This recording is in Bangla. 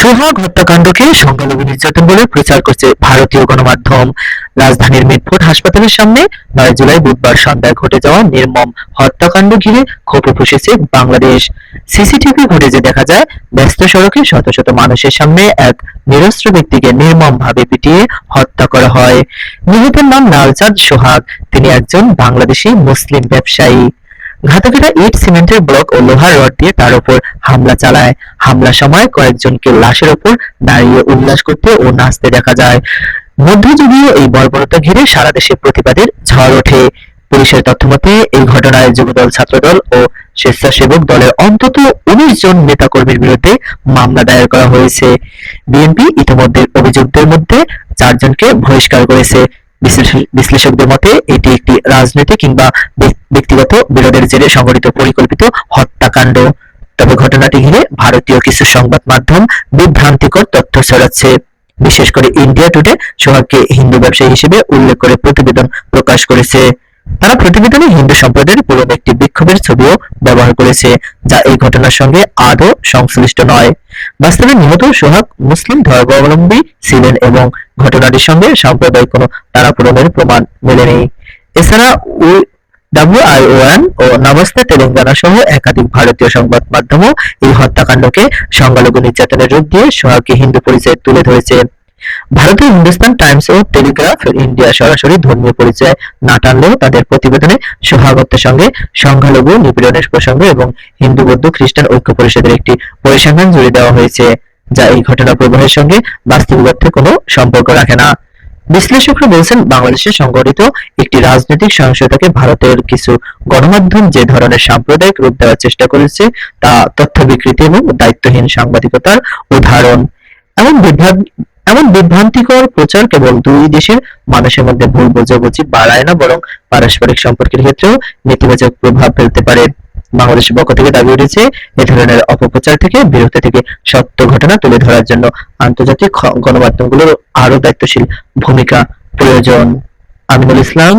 সোহাগ হত্যাকাণ্ডকে সংখ্যালঘু নির্যাতন বলে প্রচার করছে ভারতীয় গণমাধ্যম। রাজধানীর মিটফোর্ড হাসপাতালের সামনে নয় জুলাই বুধবার সন্ধ্যায় ঘটে যাওয়া নির্মম হত্যাকাণ্ড ঘিরে ক্ষোভে ফুসেছে বাংলাদেশ। সিসিটিভি ফুটেজে দেখা যায়, ব্যস্ত সড়কে শত শত মানুষের সামনে এক নিরস্ত্র ব্যক্তিকে নির্মমভাবে পিটিয়ে হত্যা করা হয়। নিহতের নাম লালচাঁদ সোহাগ। তিনি একজন বাংলাদেশি মুসলিম ব্যবসায়ী। ঘাতকেরা ইট, সিমেন্টের ব্লক ও লোহার রড দিয়ে তার উপর হামলা চালায়। হামলার সময় কয়েকজনকে লাশের উপর দাঁড়িয়ে উল্লাস করতে ও নাচতে দেখা যায়। মধ্যযুগীয় এই বর্বরতা ঘিরে সারা দেশে প্রতিবাদের ঝড় ওঠে। পুলিশের তথ্যমতে এই ঘটনায় যুবদল, ছাত্রদল ও স্বেচ্ছাসেবক দলের অন্তত উনিশ জন নেতাকর্মীর বিরুদ্ধে মামলা দায়ের করা হয়েছে। বিএনপি ইতিমধ্যে অভিযুক্তদের মধ্যে চারজনকে বহিষ্কার করেছে। বিশ্লেষ- বিশ্লেষকদের মতে, এটি একটি রাজনৈতিক কিংবা ব্যক্তিগত বিরোধের জেরে সংঘটিত পরিকল্পিত হত্যাকাণ্ড। তবে ঘটনাটি ঘিরে ভারতীয় কিছু সংবাদ মাধ্যম বিভ্রান্তিকর তথ্য ছড়াচ্ছে। বিশেষ করে ইন্ডিয়া টুডে সোহাগকে হিন্দু ব্যবসায়ী হিসেবে উল্লেখ করে প্রতিবেদন প্রকাশ করেছে। তারা প্রতিবেদনে হিন্দু সম্প্রদায়ের পুরনো একটি বিক্ষোভের ছবিও ব্যবহার করেছে, যা এই ঘটনার সঙ্গে আদৌ সংশ্লিষ্ট নয়। বাস্তবে নিহত সোহাগ মুসলিম ধর্মাবলম্বী ছিলেন এবং ঘটনাটির সঙ্গে সাম্প্রদায়িক কোনো তারাপূরণের প্রমাণ মেলেনি। এছাড়া ডাব্লিউআইওএন ও নমস্তে তেলেঙ্গানা সহ একাধিক ভারতীয় সংবাদ মাধ্যমও এই হত্যাকাণ্ডকে সংখ্যালঘু নির্যাতনের রূপ দিয়ে সোহাগকে হিন্দু পরিচয় তুলে ধরেছে। ভারতীয় হিন্দুস্তান টাইমস ও টেলিগ্রাফ ইন্ডিয়া সরাসরি ধর্মীয় পরিচয় না টানলেও তাদের প্রতিবেদনে সোহাগ সঙ্গে সংখ্যালঘু নিপীড়নের প্রসঙ্গ এবং হিন্দু, বৌদ্ধ, খ্রিস্টান ঐক্য পরিষদের একটি পরিসংখ্যান জুড়ে দেওয়া হয়েছে, যা এই ঘটনা প্রবাহের সঙ্গে বাস্তবিক অর্থে কোনো সম্পর্ক রাখে না। বিশ্লেষকরা বলছেন, বাংলাদেশে সংঘটিত একটি রাজনৈতিক সহিংসতাকে ভারতের কিছু গণমাধ্যম যে ধরনের সাম্প্রদায়িক রূপ দেওয়ার চেষ্টা করেছে, তা তথ্য বিকৃতি এবং দায়িত্বহীন সাংবাদিকতার উদাহরণ। এমন বিভ্রান্ত এমন বিভ্রান্তিকর প্রচার কেবল দুই দেশের মানুষের মধ্যে ভুল বোঝাবুঝি বাড়ায় না, বরং পারস্পরিক সম্পর্কের ক্ষেত্রেও নেতিবাচক প্রভাব ফেলতে পারে। বাংলাদেশের পক্ষ থেকে দাবি উঠেছে, এ ধরনের অপপ্রচার থেকে বিরত থেকে সত্য ঘটনা তুলে ধরার জন্য আন্তর্জাতিক গণমাধ্যমগুলোর আরও দায়িত্বশীল ভূমিকা প্রয়োজন। আমিনুল ইসলাম